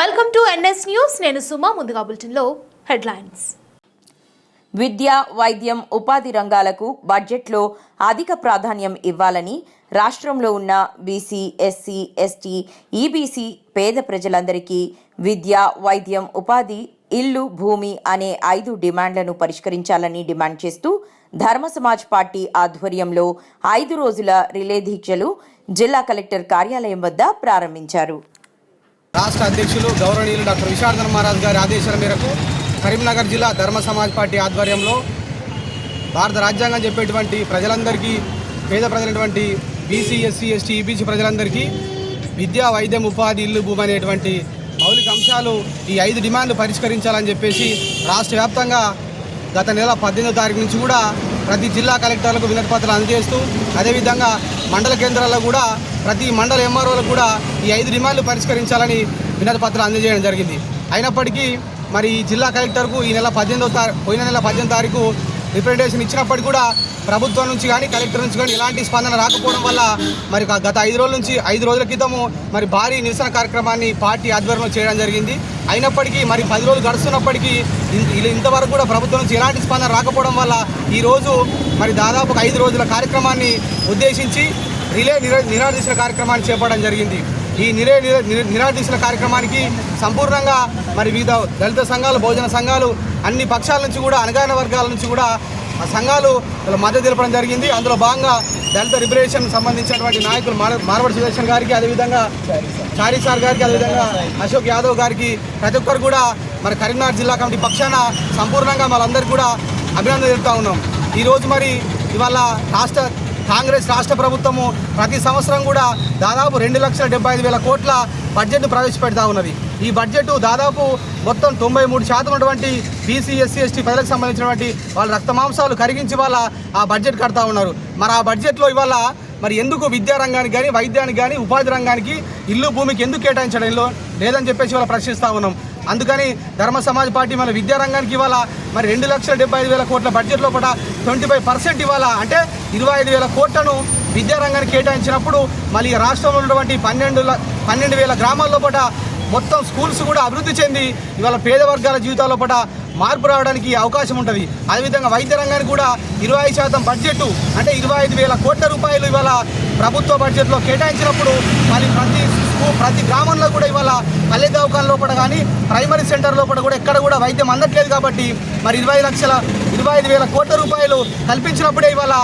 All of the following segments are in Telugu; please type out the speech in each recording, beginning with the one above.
వెల్కమ్ టు ఎన్ఎస్ న్యూస్ నేను సుమా ముందుగా బులెటిన్లో హెడ్లైన్స్. విద్య వైద్యం ఉపాధి రంగాలకు బడ్జెట్లో అధిక ప్రాధాన్యం ఇవ్వాలని రాష్ట్రంలో ఉన్న బీసీ ఎస్సీ ఎస్టీ ఈబీసీ పేద ప్రజలందరికీ విద్య వైద్యం ఉపాధి ఇల్లు భూమి అనే ఐదు డిమాండ్లను పరిష్కరించాలని డిమాండ్ చేస్తూ ధర్మ సమాజ్ పార్టీ ఆధ్వర్యంలో ఐదు రోజుల రిలే దీక్షలు జిల్లా కలెక్టర్ కార్యాలయం వద్ద ప్రారంభించారు. రాష్ట్ర అధ్యక్షులు గౌరవనీయులు డాక్టర్ విశారదన్ మహారాజ్ గారి ఆదేశాల మేరకు కరీంనగర్ జిల్లా ధర్మ సమాజ్ పార్టీ ఆధ్వర్యంలో భారత రాజ్యాంగం చెప్పేటువంటి ప్రజలందరికీ పేద ప్రజలైనటువంటి బీసీ ఎస్సీ ఎస్టీ ఈబీసీ ప్రజలందరికీ విద్యా వైద్యం ఉపాధి ఇల్లు భూమి అనేటువంటి మౌలిక అంశాలు ఈ ఐదు డిమాండ్లు పరిష్కరించాలని చెప్పేసి రాష్ట్ర వ్యాప్తంగా గత నెల పద్దెనిమిదో తారీఖు నుంచి కూడా ప్రతి జిల్లా కలెక్టర్లకు వినతి పత్రాలు అందజేస్తూ అదేవిధంగా మండల కేంద్రాల్లో కూడా ప్రతి మండల ఎంఆర్ఓలకు కూడా ఈ ఐదు డిమాండ్లు పరిష్కరించాలని వినతి పత్రాలు అందజేయడం జరిగింది. అయినప్పటికీ మరి ఈ జిల్లా కలెక్టర్కు ఈ నెల పద్దెనిమిదో తారీఖు పోయిన నెల పద్దెనిమిది తారీఖు రిప్రజెంటేషన్ ఇచ్చినప్పటికీ కూడా ప్రభుత్వం నుంచి కానీ కలెక్టర్ నుంచి కానీ ఎలాంటి స్పందన రాకపోవడం వల్ల మరి గత ఐదు రోజుల నుంచి ఐదు రోజుల క్రితము మరి భారీ నిరసన కార్యక్రమాన్ని పార్టీ ఆధ్వర్యంలో చేయడం జరిగింది. అయినప్పటికీ మరి పది రోజులు గడుస్తున్నప్పటికీ ఇలా ఇంతవరకు కూడా ప్రభుత్వం నుంచి ఎలాంటి స్పందన రాకపోవడం వల్ల ఈరోజు మరి దాదాపు ఐదు రోజుల కార్యక్రమాన్ని ఉద్దేశించి రిలే నిర నిరాదీక్షల కార్యక్రమాన్ని చేపట్టడం జరిగింది. ఈ నిరే నిర- నిరాదీక్షల కార్యక్రమానికి సంపూర్ణంగా మరి వివిధ దళిత సంఘాలు బహుజన సంఘాలు అన్ని పక్షాల నుంచి కూడా అనగాన వర్గాల నుంచి కూడా ఆ సంఘాలు మద్దతు తెలపడం జరిగింది. అందులో భాగంగా దళిత లిబరేషన్ సంబంధించినటువంటి నాయకులు మార- మార్వాడి సుదర్శన్ గారికి అదేవిధంగా చారీ సార్ గారికి అదేవిధంగా అశోక్ యాదవ్ గారికి ప్రతి ఒక్కరు కూడా మరి కరీంనగర్ జిల్లా కమిటీ పక్షాన సంపూర్ణంగా వాళ్ళందరికీ కూడా అభినందన తెలుపుతా ఉన్నాం. ఈరోజు మరి ఇవాళ రాష్ట్ర కాంగ్రెస్ రాష్ట్ర ప్రభుత్వము ప్రతి సంవత్సరం కూడా దాదాపు రెండు లక్షల డెబ్బై ఐదు వేల కోట్ల బడ్జెట్ను ప్రవేశపెడతా ఉన్నది. ఈ బడ్జెట్ దాదాపు మొత్తం తొంభై మూడు శాతం ఉన్నటువంటి బీసీ ఎస్సీ ఎస్టీ ప్రజలకు సంబంధించినటువంటి వాళ్ళ రక్త మాంసాలు కరిగించి వాళ్ళ ఆ బడ్జెట్ కడతా ఉన్నారు. మరి ఆ బడ్జెట్లో ఇవాళ మరి ఎందుకు విద్యారంగానికి కానీ వైద్యానికి కానీ ఉపాధి రంగానికి ఇల్లు భూమికి ఎందుకు కేటాయించడంలో లేదని చెప్పేసి వాళ్ళ ప్రశ్నిస్తూ ఉన్నాం. అందుకని ధర్మ సమాజ్ పార్టీ మన విద్యారంగానికి ఇవాళ మరి రెండు లక్షల డెబ్బై ఐదు వేల కోట్ల బడ్జెట్ లోపల ట్వంటీ ఫైవ్ పర్సెంట్ ఇవాళ అంటే ఇరవై ఐదు వేల కోట్లను విద్యారంగానికి కేటాయించినప్పుడు మళ్ళీ రాష్ట్రంలో ఉన్నటువంటి పన్నెండు పన్నెండు వేల గ్రామాల్లో పట మొత్తం స్కూల్స్ కూడా అభివృద్ధి చెంది ఇవాళ పేద వర్గాల జీవితాల పట మార్పు రావడానికి అవకాశం ఉంటుంది. అదేవిధంగా వైద్య రంగానికి కూడా ఇరవై ఐదు శాతం బడ్జెట్ అంటే ఇరవై ఐదు వేల కోట్ల రూపాయలు ఇవాళ ప్రభుత్వ బడ్జెట్లో కేటాయించినప్పుడు మళ్ళీ ప్రతి ప్రతి గ్రామంలో కూడా ఇవాళ పల్లె దవాఖాన లోపల కానీ ప్రైమరీ సెంటర్ లోపల కూడా ఎక్కడ కూడా వైద్యం అందట్లేదు కాబట్టి మరి ఇరవై లక్షల ఇరవై ఐదు వేల కోట్ల రూపాయలు కల్పించినప్పుడే ఇవాళ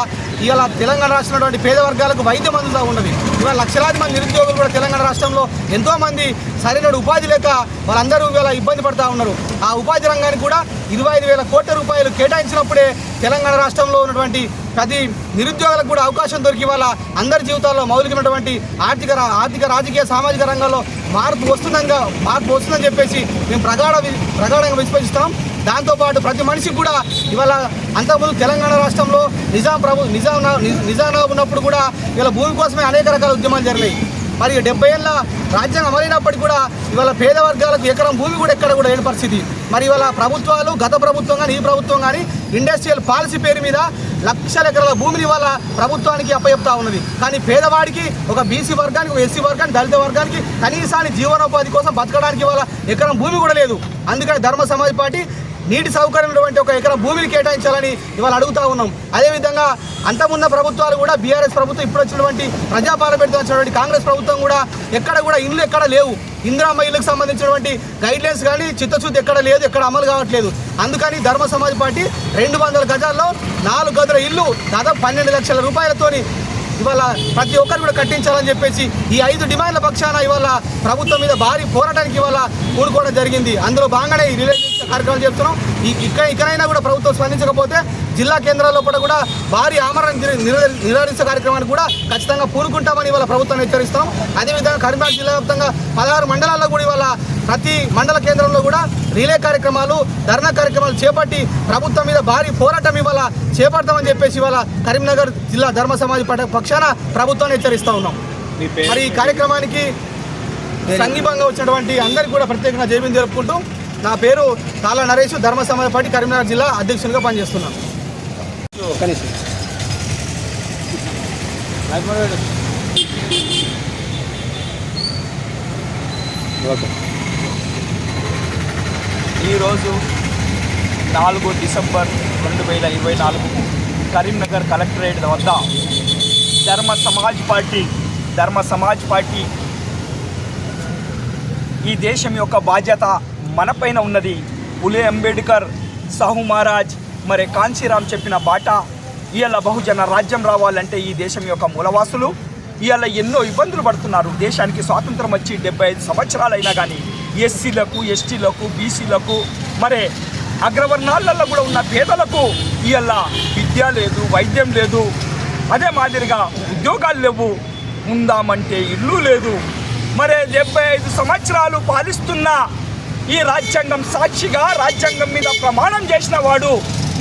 ఇవాళ తెలంగాణ రాష్ట్రంలోని పేద వర్గాలకు వైద్యం అందుతూ ఉన్నది. ఇవాళ లక్షలాది మంది నిరుద్యోగులు కూడా తెలంగాణ రాష్ట్రంలో ఎంతోమంది సరైన ఉపాధి లేక వాళ్ళందరూ ఇవాళ ఇబ్బంది పడతా ఉన్నారు. ఆ ఉపాధి రంగానికి కూడా ఇరవై ఐదు వేల కోట్ల రూపాయలు కేటాయించినప్పుడే తెలంగాణ రాష్ట్రంలో ఉన్నటువంటి ప్రతి నిరుద్యోగులకు కూడా అవకాశం దొరికి వాళ్ళ అందరి జీవితాల్లో మౌలికమైనటువంటి ఆర్థిక ఆర్థిక రాజకీయ సామాజిక రంగంలో మార్పు వస్తుందంగా మార్పు వస్తుందని చెప్పేసి మేము ప్రగాఢ వి- ప్రగాఢంగా విశ్వసిస్తాం. దాంతోపాటు ప్రతి మనిషికి కూడా ఇవాళ అంతకుముందు తెలంగాణ రాష్ట్రంలో నిజాం ప్రభు నిజాం నిజాం ఉన్నప్పుడు కూడా ఇవాళ భూమి కోసమే అనేక రకాల ఉద్యమాలు జరిగినాయి. మరి డెబ్బై ఏళ్ళ రాజ్యాంగం అమలైనప్పటికీ కూడా ఇవాళ పేద వర్గాలకు ఎకరం భూమి కూడా ఎక్కడ కూడా లేని పరిస్థితి. మరి ఇవాళ ప్రభుత్వాలు గత ప్రభుత్వం కానీ ఈ ప్రభుత్వం కానీ ఇండస్ట్రియల్ పాలసీ పేరు మీద లక్షల ఎకరాల భూమిని ఇవాళ ప్రభుత్వానికి అప్పచెప్తా ఉన్నది. కానీ పేదవాడికి ఒక బీసీ వర్గానికి ఒక ఎస్సీ వర్గానికి దళిత వర్గానికి కనీసాన్ని జీవనోపాధి కోసం బతకడానికి ఇవాళ ఎకరం భూమి కూడా లేదు. అందుకని ధర్మ సమాజ్ పార్టీ నీటి సౌకర్యం ఉన్నటువంటి ఒక ఎకరం భూమిని కేటాయించాలని ఇవాళ అడుగుతా ఉన్నాం. అదేవిధంగా అంతమున్న ప్రభుత్వాలు కూడా బీఆర్ఎస్ ప్రభుత్వం ఇప్పుడు వచ్చినటువంటి ప్రజాపాలన పెడుతూ వచ్చినటువంటి కాంగ్రెస్ ప్రభుత్వం కూడా ఎక్కడ కూడా ఇల్లు ఎక్కడ లేవు. ఇందిరామ్మ ఇల్లుకు సంబంధించినటువంటి గైడ్లైన్స్ కానీ చిత్తశుద్ధి ఎక్కడ లేదు ఎక్కడ అమలు కావట్లేదు. అందుకని ధర్మ సమాజ్ పార్టీ రెండు వందల గజాల్లో నాలుగు గదుల ఇల్లు దాదాపు పన్నెండు లక్షల రూపాయలతోని ఇవాళ ప్రతి ఒక్కరు కూడా కట్టించాలని చెప్పేసి ఈ ఐదు డిమాండ్ల పక్షాన ఇవాళ ప్రభుత్వం మీద భారీ పోరాటానికి ఇవాళ కూడుకోవడం జరిగింది. అందులో భాగంగానే ఈ రిలే కార్యక్రమాలు చెప్తున్నాం ఇక్కడ ఇక్కడైనా కూడా ప్రభుత్వం స్పందించకపోతే జిల్లా కేంద్రాల్లో కూడా కూడా భారీ ఆమరణ నిర- కార్యక్రమాన్ని కూడా ఖచ్చితంగా పూనుకుంటామని ఇవాళ ప్రభుత్వం హెచ్చరిస్తాం అదేవిధంగా కరీంనగర్ జిల్లా వ్యాప్తంగా పదహారు మండలాల్లో కూడా ఇవాళ ప్రతి మండల కేంద్రంలో కూడా రిలే కార్యక్రమాలు ధర్నా కార్యక్రమాలు చేపట్టి ప్రభుత్వం మీద భారీ పోరాటం ఇవాళ చేపడతామని చెప్పేసి ఇవాళ కరీంనగర్ జిల్లా ధర్మ సమాజ్ పట- పక్షాన ప్రభుత్వాన్ని హెచ్చరిస్తా ఉన్నాం. మరి ఈ కార్యక్రమానికి సంఘీభంగా వచ్చినటువంటి అందరికీ కూడా ప్రత్యేకంగా జైబీని జరుపుకుంటూ నా పేరు తాళ నరేష్ ధర్మ సమాజ్ పార్టీ కరీంనగర్ జిల్లా అధ్యక్షునిగా పనిచేస్తున్నాను. ఈరోజు నాలుగు డిసెంబర్ రెండు వేల ఇరవై నాలుగు కరీంనగర్ కలెక్టరేట్ వద్ద ధర్మ సమాజ్ పార్టీ ధర్మ సమాజ్ పార్టీ. ఈ దేశం యొక్క బాధ్యత మనపైన ఉన్నది. పులే అంబేద్కర్ సాహు మహారాజ్ మరి కాంచీరామ్ చెప్పిన బాట. ఇవాళ బహుజన రాజ్యం రావాలంటే ఈ దేశం యొక్క మూలవాసులు. ఇవాళ ఎన్నో ఇబ్బందులు పడుతున్నారు. దేశానికి స్వాతంత్రం వచ్చి డెబ్బై ఐదు సంవత్సరాలైనా కానీ ఎస్సీలకు ఎస్టీలకు బీసీలకు మరి అగ్రవర్ణాలలో కూడా ఉన్న పేదలకు ఇవాళ విద్య లేదు వైద్యం లేదు అదే మాదిరిగా ఉద్యోగాలు లేవు. ఉందామంటే ఇల్లు లేదు. మరి డెబ్బై ఐదు సంవత్సరాలు పాలిస్తున్న ఈ రాజ్యాంగం సాక్షిగా రాజ్యాంగం మీద ప్రమాణం చేసిన వాడు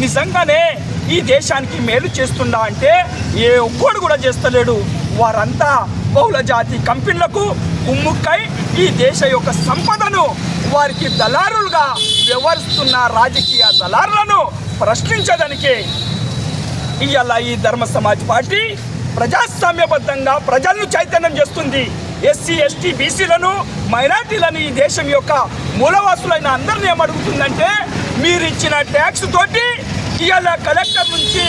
నిజంగానే ఈ దేశానికి మేలు చేస్తుండా అంటే ఏ ఒక్కడు కూడా చేస్తలేడు. వారంతా బహుళ జాతి కంపెనీలకు ఉమ్ముక్కై ఈ దేశ యొక్క సంపదను వారికి దళారులుగా వ్యవహరిస్తున్న రాజకీయ దళారులను ప్రశ్నించడానికి ఇవాళ ఈ ధర్మ సమాజ్ పార్టీ ప్రజాస్వామ్యబద్ధంగా ప్రజలను చైతన్యం చేస్తుంది. ఎస్సీ ఎస్టీ బీసీలను మైనార్టీలను ఈ దేశం యొక్క మూలవాసులైన అందరిని ఏమడుగుతుందంటే మీరు ఇచ్చిన ట్యాక్స్ తోటి ఇవాళ కలెక్టర్ నుంచి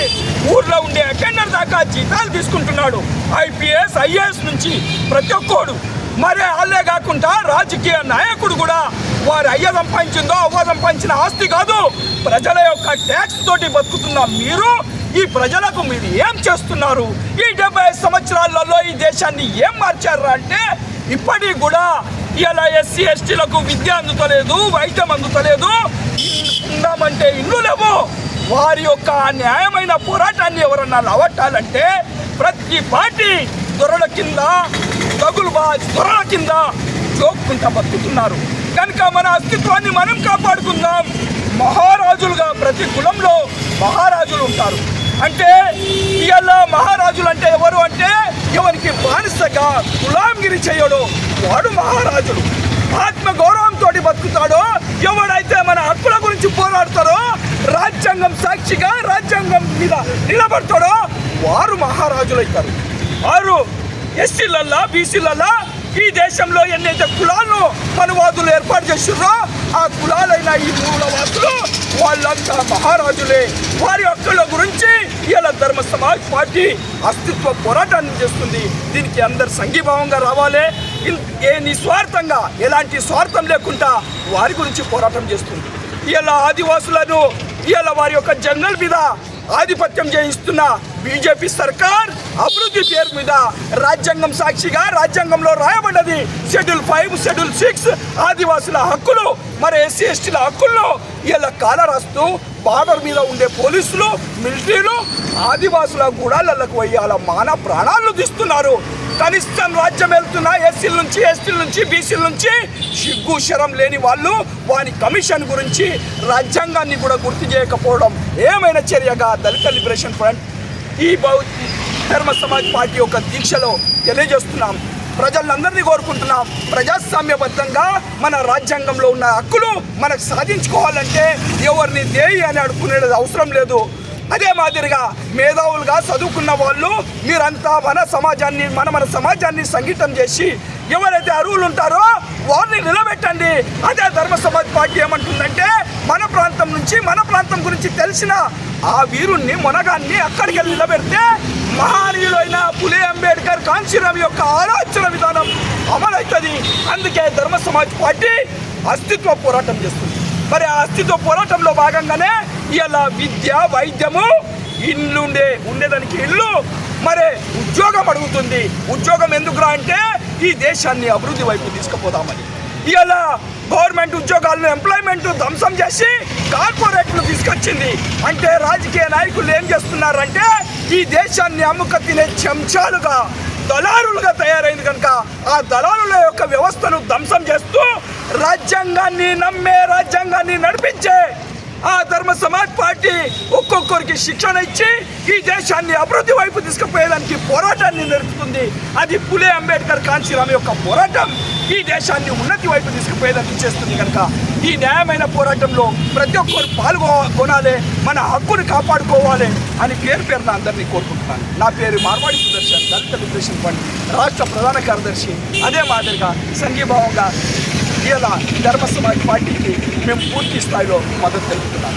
ఊర్లో ఉండే అటెండర్ దాకా జీతాలు తీసుకుంటున్నాడు. ఐపీఎస్ ఐఏఎస్ నుంచి ప్రతి ఒక్కడు. మరి వాళ్ళే కాకుండా రాజకీయ నాయకుడు కూడా వారు అయ్య సంపాదించిందో అవ్వ సంపాదించిన ఆస్తి కాదు ప్రజల యొక్క ట్యాక్స్ తోటి బతుకుతున్న మీరు ఈ ప్రజలకు మీరు ఏం చేస్తున్నారు? ఈ డెబ్బై ఐదు సంవత్సరాలలో ఈ దేశాన్ని ఏం మార్చారు అంటే ఇప్పటికి కూడా ఇలా ఎస్సీ ఎస్టీలకు విద్య అందుతలేదు వైద్యం అందుతలేదు ఉందామంటే ఇల్లు లేవు. వారి యొక్క న్యాయమైన పోరాటాన్ని ఎవరన్నా లవట్టాలంటే ప్రతి పార్టీ దొరల కింద తగులు బాజ్ దొరల కింద జోక్కుంటా బతుకుతున్నారు. కనుక మన అస్తిత్వాన్ని మనం కాపాడుకుందాం. మహారాజులుగా ప్రతి కులంలో మహారాజులు ఉంటారు. అంటే ఇవాళ మహారాజులు అంటే ఎవరు అంటే ఎవరికి బానిసగా గులాంగిరి చేయడు. వాడు మహారాజులు ఆత్మ గౌరవంతో బతుకుతాడో ఎవడైతే మన హక్కుల గురించి పోరాడతారో రాజ్యాంగం సాక్షిగా రాజ్యాంగం మీద నిలబడతాడో వారు మహారాజులు అవుతారు వారు ఎస్సీలల్లా బీసీలల్లా ఈ దేశంలో ఎన్నైతే కులాలను మనువాదులు ఏర్పాటు చేస్తున్నారో ఆ కులాలైన ఈ మూలవాదులు వాళ్ళంతా మహారాజులే. వారి హక్కుల గురించి ఇలా ధర్మ సమాజ్ పార్టీ అస్తిత్వ పోరాటాన్ని చేస్తుంది. దీనికి అందరు సంఘీభావంగా రావాలి. ఏ నిస్వార్థంగా ఎలాంటి స్వార్థం లేకుండా వారి గురించి పోరాటం చేస్తుంది. ఇవాళ ఆదివాసులను ఇవాళ వారి యొక్క జంగల్ మీద ఆధిపత్యం చేయిస్తున్న బీజేపీ సర్కార్ అభివృద్ధి పేరు మీద రాజ్యాంగం సాక్షిగా రాజ్యాంగంలో రాయబడ్డది. షెడ్యూల్ ఫైవ్ షెడ్యూల్ సిక్స్ ఆదివాసుల హక్కులు మరి ఎస్సీ ఎస్టీల హక్కుల్లో ఇలా కాల రాస్తూ బార్డర్ మీద ఉండే పోలీసులు మిలిటరీలు ఆదివాసుల గూడాలకు పోయి మాన ప్రాణాలను తీస్తున్నారు. కనిష్టం రాజ్యం వెళ్తున్న ఎస్సీల నుంచి ఎస్టీల నుంచి బీసీల నుంచి సిగ్గు శరం లేని వాళ్ళు వారి కమిషన్ గురించి రాజ్యాంగాన్ని కూడా గుర్తు చేయకపోవడం ఏమైనా చర్యగా దళిత లిబరేషన్ ఫ్రంట్ ఈ బౌ ధర్మ సమాజ్ పార్టీ యొక్క దీక్షలో తెలియజేస్తున్నాం. ప్రజలందరినీ కోరుకుంటున్నాం. ప్రజాస్వామ్యబద్ధంగా మన రాజ్యాంగంలో ఉన్న హక్కులు మనకు సాధించుకోవాలంటే ఎవరిని దేయి అని అడుక్కునేది అవసరం లేదు. అదే మాదిరిగా మేధావులుగా చదువుకున్న వాళ్ళు మీరంతా మన సమాజాన్ని మన మన సమాజాన్ని సంగీతం చేసి ఎవరైతే అరువులు ఉంటారో వారిని నిలబెట్టండి. అదే ధర్మ సమాజ్ పార్టీ ఏమంటుందంటే మన ప్రాంతం నుంచి మన ప్రాంతం గురించి తెలిసిన ఆ వీరుణ్ణి మొనగాన్ని అక్కడికి వెళ్ళి నిలబెడితే మహానీయులైన పులే అంబేద్కర్ కాంచీరామ్ యొక్క ఆలోచన విధానం అమలవుతుంది. అందుకే ధర్మ సమాజ్ పార్టీ అస్తిత్వ పోరాటం చేస్తుంది. మరి ఆ అస్తిత్వ పోరాటంలో భాగంగానే ఇలా విద్య వైద్యము ఇల్లు ఉండే ఉండేదానికి ఇల్లు మరి ఉద్యోగం అడుగుతుంది. ఉద్యోగం ఎందుకురా అంటే ఈ దేశాన్ని అభివృద్ధి వైపు తీసుకుపోదామని. ఇలా గవర్నమెంట్ ఉద్యోగాలను ఎంప్లాయ్మెంట్ ధ్వంసం చేసి కార్పొరేట్లు తీసుకొచ్చింది. అంటే రాజకీయ నాయకులు ఏం చేస్తున్నారంటే ఈ దేశాన్ని అమ్ముక తినే చెంచాలుగా దళారులుగా తయారైంది కనుక ఆ దళారుల యొక్క వ్యవస్థను ధ్వంసం చేస్తూ రాజ్యాంగాన్ని నమ్మే రాజ్యాంగాన్ని నడిపించే ఆ ధర్మ సమాజ్ పార్టీ ఒక్కొక్కరికి శిక్షణ ఇచ్చి ఈ దేశాన్ని అభివృద్ధి వైపు తీసుకుపోయేదానికి పోరాటాన్ని నడుపుతుంది. అది పులే అంబేద్కర్ కాంచీరామ్ యొక్క పోరాటం. ఈ దేశాన్ని ఉన్నతి వైపు తీసుకుపోయేదానికి చేస్తుంది కనుక ఈ న్యాయమైన పోరాటంలో ప్రతి ఒక్కరు పాల్గొనాలి మన హక్కును కాపాడుకోవాలి అని పేరు పేరున అందరినీ కోరుకుంటున్నాను. నా పేరు మార్వాడి సుదర్శన్ దళిత లిబరేషన్ ఫండ్ రాష్ట్ర ప్రధాన కార్యదర్శి. అదే మాదిరిగా సంఘీభావంగా ఇలా ధర్మ సమాజ్ పార్టీకి మేము పూర్తి స్థాయిలో మద్దతు తెలుపుతున్నాం